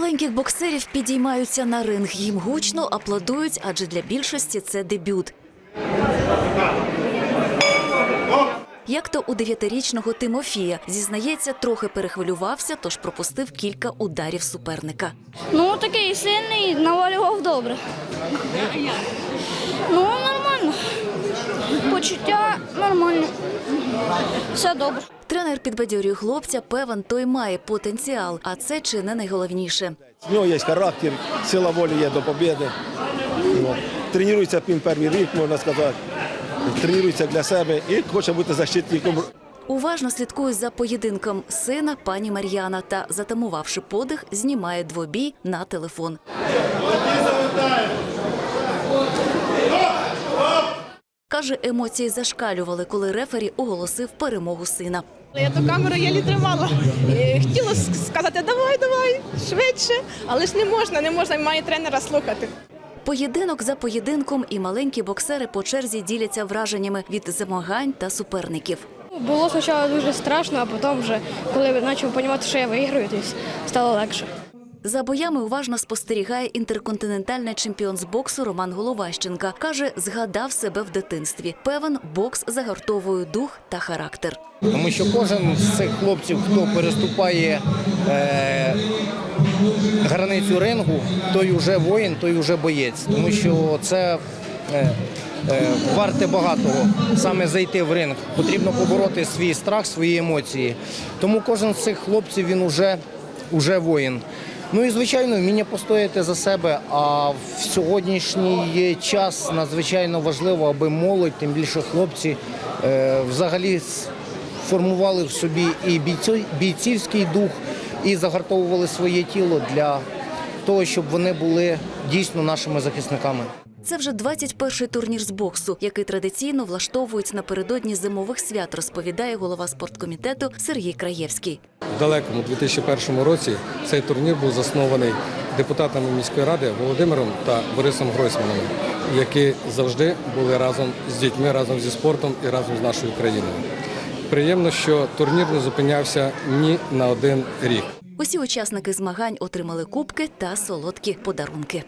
маленьких боксерів підіймаються на ринг. Їм гучно аплодують, адже для більшості це дебют. Як то у дев'ятирічного Тимофія зізнається, трохи перехвилювався, тож пропустив кілька ударів суперника. Ну, такий сильний, навалював добре. Ну, нормально. Почуття нормально. Все добре. Тренер підбадьорює хлопця, певен, той має потенціал, а це чи не найголовніше. У нього є характер, сила волі є до побіди. Тренується він перший рік, можна сказати. Тренується для себе і хоче бути защитником. Уважно слідкує за поєдинком сина пані Мар'яна та, затамувавши подих, знімає двобій на телефон. Каже, емоції зашкалювали, коли рефері оголосив перемогу сина. Я ту камеру єлі тримала. Хотіла сказати, давай, давай, швидше. Але ж не можна, не можна, має тренера слухати. Поєдинок за поєдинком і маленькі боксери по черзі діляться враженнями від змагань та суперників. Було спочатку дуже страшно, а потім вже, коли почав розуміти, що я виграю, то стало легше. За боями уважно спостерігає інтерконтинентальний чемпіон з боксу Роман Головащенка. Каже, згадав себе в дитинстві. Певен, бокс загартовує дух та характер. Тому що кожен з цих хлопців, хто переступає е, границю рингу, той вже воїн, той вже боєць. Тому що це е, е, варте багатого саме зайти в ринг. Потрібно побороти свій страх, свої емоції. Тому кожен з цих хлопців він уже, уже воїн. Ну і звичайно, вміння постояти за себе. А в сьогоднішній час надзвичайно важливо, аби молодь, тим більше хлопці, е, взагалі формували в собі і бійцівський дух, і загартовували своє тіло для того, щоб вони були дійсно нашими захисниками. Це вже 21-й турнір з боксу, який традиційно влаштовують напередодні зимових свят, розповідає голова спорткомітету Сергій Краєвський. В далекому 2001 році цей турнір був заснований депутатами міської ради Володимиром та Борисом Гройсманом, які завжди були разом з дітьми, разом зі спортом і разом з нашою країною. Приємно, що турнір не зупинявся ні на один рік. Усі учасники змагань отримали кубки та солодкі подарунки.